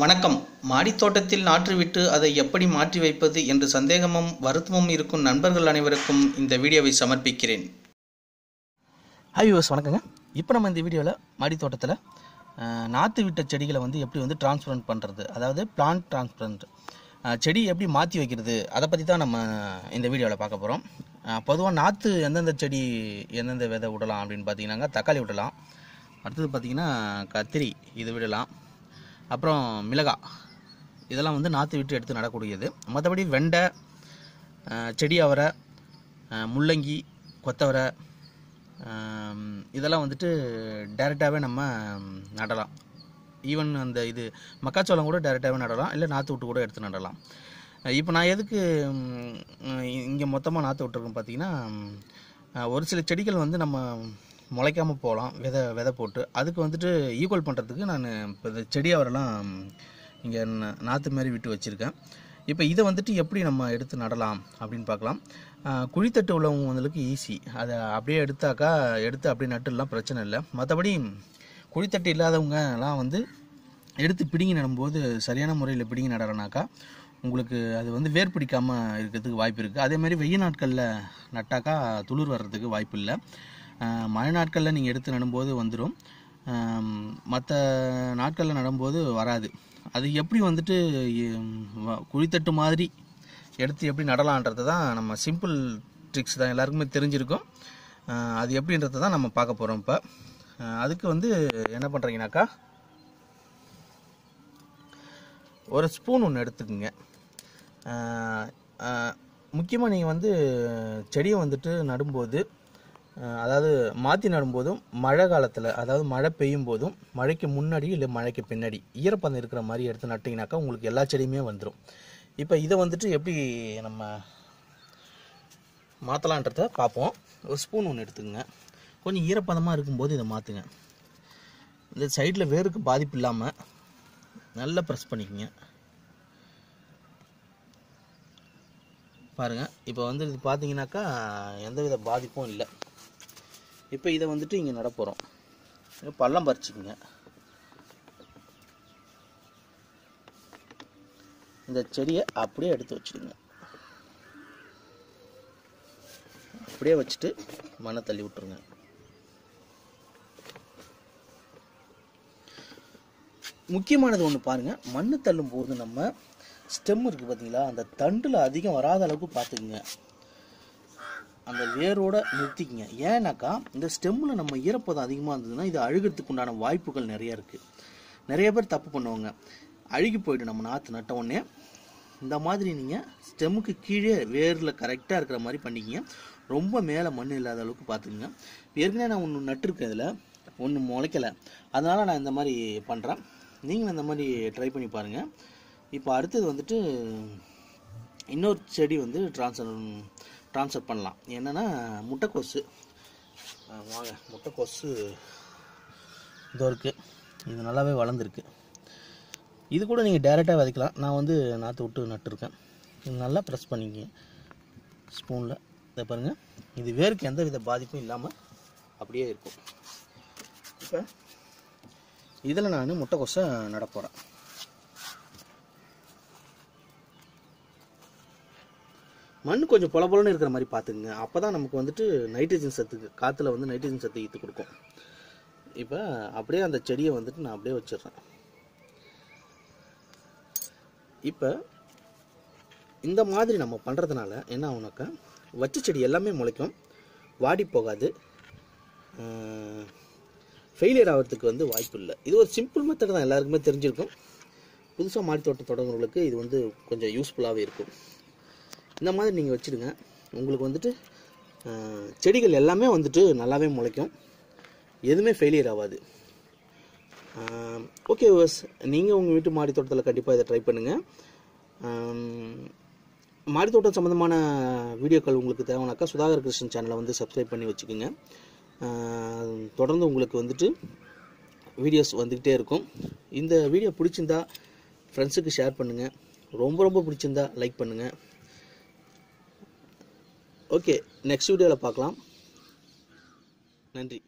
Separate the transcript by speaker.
Speaker 1: வணக்கம். மாடித் தோட்டத்தில் அதை எப்படி மாற்றி வைப்பது என்று சந்தேகமும் வருத்தமும் இருக்கும் நண்பர்கள் அனைவருக்கும் இந்த வீடியோவை சமர்ப்பிக்கிறேன்.
Speaker 2: ஹாய் யூஸ் வணக்கங்க. இப்போ நம்ம இந்த வீடியோவில் மாடித்தோட்டத்தில் நாற்று விட்ட செடிகளை வந்து எப்படி வந்து டிரான்ஸ்பரண்ட் பண்ணுறது அதாவது பிளான்ட் டிரான்ஸ்பரண்ட் செடி எப்படி மாற்றி வைக்கிறது? அதை பற்றி தான் நம்ம இந்த வீடியோவில் பார்க்க போகிறோம் பொதுவாக நாற்று எந்தெந்த செடி எந்தெந்த விதை விடலாம் அப்படின்னு பார்த்தீங்கன்னாங்க தக்காளி விடலாம். அடுத்தது பார்த்தீங்கன்னா கத்திரி இது விடலாம். அப்புறம் மிளகாய் இதெல்லாம் வந்து நாற்று விட்டு எடுத்து நடக்கூடியது மற்றபடி வெண்டை செடி அவரை முள்ளங்கி கொத்தவரை இதெல்லாம் வந்துட்டு டைரெக்டாகவே நம்ம நடலாம். ஈவன் அந்த இது மக்காச்சோளம் கூட டைரெக்டாகவே நடலாம். இல்லை நாற்று விட்டு கூட எடுத்து நடலாம். இப்போ நான் எதுக்கு இங்கே மொத்தமாக நாற்று விட்டுருக்கோம் பார்த்தீங்கன்னா ஒரு சில செடிகள் வந்து நம்ம முளைக்காமல் போகலாம் விதை விதை போட்டு. அதுக்கு வந்துட்டு ஈக்குவல் பண்ணுறதுக்கு நான் இப்போ இந்த செடி அவரெல்லாம் இங்கே நாற்று மாதிரி விட்டு வச்சுருக்கேன். இப்போ இதை வந்துட்டு எப்படி நம்ம எடுத்து நடலாம் அப்படின்னு பார்க்கலாம். குழித்தட்டு குழித்தட்டு உள்ளவங்களுக்கு ஈஸி அதை அப்படியே எடுத்தாக்கா எடுத்து அப்படியே நட்டுலாம் பிரச்சனை இல்லை. மற்றபடி குழித்தட்டு இல்லாதவங்கலாம் வந்து எடுத்து பிடுங்கி நடும்போது சரியான முறையில் பிடுங்கி நடறனாக்கா உங்களுக்கு அது வந்து வேர் பிடிக்காமல் இருக்கிறதுக்கு வாய்ப்பு இருக்குது அதே மாதிரி வெயில் நாட்களில் நட்டாக்கா துளிர் வர்றதுக்கு வாய்ப்பு இல்லை. மழை நாட்களில் நீங்கள் எடுத்து நடும்போது வந்துடும் மற்ற நாட்களில் நடும்போது வராது. அது எப்படி வந்துட்டு குழித்தட்டு மாதிரி எடுத்து எப்படி நடலான்றது தான் நம்ம சிம்பிள் ட்ரிக்ஸ் தான் எல்லாருக்குமே தெரிஞ்சிருக்கும். அது எப்படின்றத தான் நம்ம பார்க்க போகிறோம் இப்போ. அதுக்கு வந்து என்ன பண்ணுறீங்கனாக்கா ஒரு ஸ்பூன் ஒன்று எடுத்துக்கோங்க. முக்கியமாக நீங்கள் வந்து செடியை வந்துட்டு நடும்போது அதாவது மாற்றி நடும்போதும் மழை காலத்தில் அதாவது மழை பெய்யும் போதும் மழைக்கு முன்னாடி இல்லை மழைக்கு பின்னாடி ஈரப்பதம் இருக்கிற மாதிரி எடுத்து நட்டிங்கனாக்கா உங்களுக்கு எல்லா செடியுமே வந்துடும் இப்போ இதை வந்துட்டு எப்படி நம்ம மாற்றலான்றத பார்ப்போம். ஒரு ஸ்பூன் ஒன்று எடுத்துக்கங்க. கொஞ்சம் ஈரப்பதமாக இருக்கும்போது இதை மாற்றுங்க இந்த சைடில் வேருக்கு பாதிப்பு இல்லாமல் நல்லா ப்ரெஸ் பண்ணிக்கோங்க. பாருங்கள் இப்போ வந்து இது பார்த்தீங்கன்னாக்கா எந்தவித பாதிப்பும் இல்லை. இப்போ இதை வந்துட்டு இங்கே நடப்போகிறோம் பள்ளம் பறிச்சுக்குங்க. இந்த செடியை அப்படியே எடுத்து வச்சுடுங்க. அப்படியே வச்சுட்டு மண்ணை தள்ளி விட்டுருங்க. முக்கியமானது ஒன்று பாருங்கள் மண்ணு தள்ளும் போது நம்ம ஸ்டெம் இருக்குது பார்த்தீங்களா அந்த தண்டில் அதிகம் வராத அளவுக்கு பார்த்துக்குங்க. அந்த வேரோட நிறுத்திக்கிங்க. ஏன்னாக்கா இந்த ஸ்டெம்மில் நம்ம ஈரப்பதம் அதிகமாக இருந்ததுன்னா இது அழுகிறதுக்கு உண்டான வாய்ப்புகள் நிறைய இருக்குது நிறைய பேர் தப்பு பண்ணுவாங்க. அழுகி போய்ட்டு நம்ம நாற்று நட்ட உடனே. இந்த மாதிரி நீங்கள் ஸ்டெம்முக்கு கீழே வேரில் கரெக்டாக இருக்கிற மாதிரி பண்ணிக்கிங்க. ரொம்ப மேலே மண் இல்லாத அளவுக்கு பார்த்துக்குங்க. ஏற்கனவே நான் ஒன்று நட்டுருக்கேன் இதில். ஒன்று முளைக்கலை. அதனால் நான் இந்த மாதிரி பண்ணுறேன் நீங்களும் இந்த மாதிரி ட்ரை பண்ணி பாருங்கள் இப்போ அடுத்தது வந்துட்டு இன்னொரு செடி வந்து ட்ரான்ஸ்ஃபர் ட்ரான்ஸ்ஃபர் பண்ணலாம். என்னென்னா முட்டைக்கோசு. வாங்க முட்டைக்கோசு இதோ இருக்குது இது நல்லாவே வளர்ந்துருக்கு. இது கூட நீங்கள் டைரெக்டாக விதைக்கலாம். நான் வந்து நாற்று விட்டு நட்டுருக்கேன். இது நல்லா ப்ரெஸ் பண்ணிக்கிங்க. ஸ்பூனில் இதை பாருங்கள் இது வேருக்கு எந்த வித பாதிப்பும் இல்லாமல் அப்படியே இருக்கும். இப்போ இதில் நான் முட்டைக்கோசை நட போகிறேன் மண் கொஞ்சம் பொல பொலன்னு இருக்கிற மாதிரி பார்த்துக்குங்க. அப்போ தான் நமக்கு வந்துட்டு நைட்ரஜன் சத்துக்கு காற்றுல வந்து நைட்ரஜன் சத்து ஈத்து கொடுக்கும். இப்போ அப்படியே அந்த செடியை வந்துட்டு நான் அப்படியே வச்சிடுறேன். இப்போ இந்த மாதிரி நம்ம பண்ணுறதுனால என்ன ஆகுனாக்கா வச்ச செடி எல்லாமே முளைக்கும் வாடி போகாது. ஃபெயிலியர் ஆகிறதுக்கு வந்து வாய்ப்பு இல்லை. இது ஒரு சிம்பிள் மெத்தட் தான் எல்லாருக்குமே தெரிஞ்சிருக்கும். புதுசாக மாடி தோட்டம் தொடங்குறவங்களுக்கு இது வந்து கொஞ்சம் யூஸ்ஃபுல்லாகவே இருக்கும். இந்த மாதிரி நீங்கள் வச்சுடுங்க. உங்களுக்கு வந்துட்டு செடிகள் எல்லாமே வந்துட்டு நல்லாவே முளைக்கும். எதுவுமே ஃபெயிலியர் ஆகாது. ஓகே விவஸ் நீங்கள் உங்கள் வீட்டு மாடி தோட்டத்தில் கண்டிப்பாக இதை ட்ரை பண்ணுங்கள் மாடி தோட்டம் சம்மந்தமான வீடியோக்கள் உங்களுக்கு தேவைனாக்கா சுதாகர் கிருஷ்ணன் சேனலை வந்து சப்ஸ்கிரைப் பண்ணி வச்சுக்கோங்க. தொடர்ந்து உங்களுக்கு வந்துட்டு வீடியோஸ் வந்துக்கிட்டே இருக்கும். இந்த வீடியோ பிடிச்சிருந்தா ஃப்ரெண்ட்ஸுக்கு ஷேர் பண்ணுங்கள் ரொம்ப ரொம்ப பிடிச்சிருந்தா லைக் பண்ணுங்கள் ஓகே நெக்ஸ்ட் வீடியோவில் பார்க்கலாம். நன்றி.